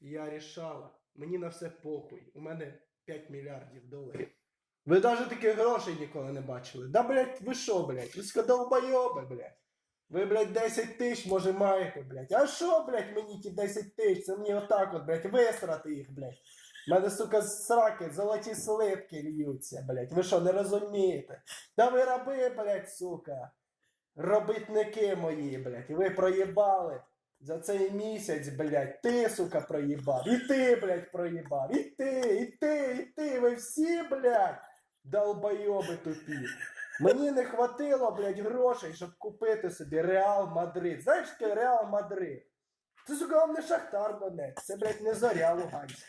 Я рішала. Мені на все похуй. У мене 5 мільярдів доларів. Ви навіть таких грошей ніколи не бачили. Да, блядь, ви що, блядь? Ви скадовбойоби, блядь. Ви, блядь, 10 тисяч, може, маєте, блядь. А що, блядь, мені ті 10 тисяч? Це мені отак от, блядь, висрати їх, блядь. У мене, сука, сраки, золоті слитки льються, блядь. Ви що, не розумієте? Да ви раби, блядь, сука. Робітники мої, блядь. Ви проїбали. За цей місяць, блядь, ти, сука, проїбав. І ти, блядь, проїбав. І ти, і ти, і ти. Ви всі, блядь, долбойоби тупі. Мені не хватило, блядь, грошей, щоб купити собі Реал Мадрид. Знаєш, таке Реал Мадрид? Це, сука, вам не Шахтар Донець, це, блядь, не Зоря Луганська.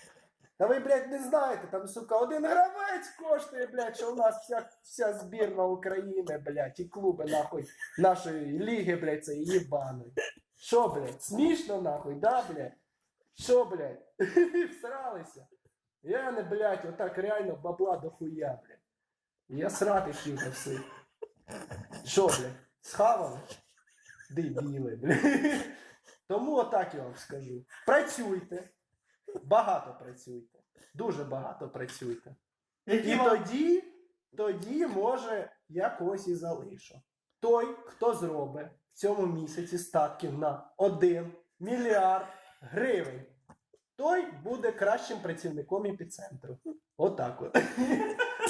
Та ви, блядь, не знаєте, там, сука, один гравець коштує, блядь, що у нас вся, вся збірна України, блядь, і клуби, нахуй, нашої ліги, блядь, це їбаної. Що, блядь, смішно, нахуй, да, блядь? Що, блядь? Всралися. Я не, блядь, отак реально бабла до хуя, блядь. Я срати на все. Що, блядь, схавали? Дебіли, блядь. Тому отак я вам скажу. Працюйте. Багато працюйте. Дуже багато працюйте. І тоді, тоді, може, я когось і залишу. Той, хто зробить цьому місяці статків на 1 мільярд гривень, той буде кращим працівником епіцентру. Отак от.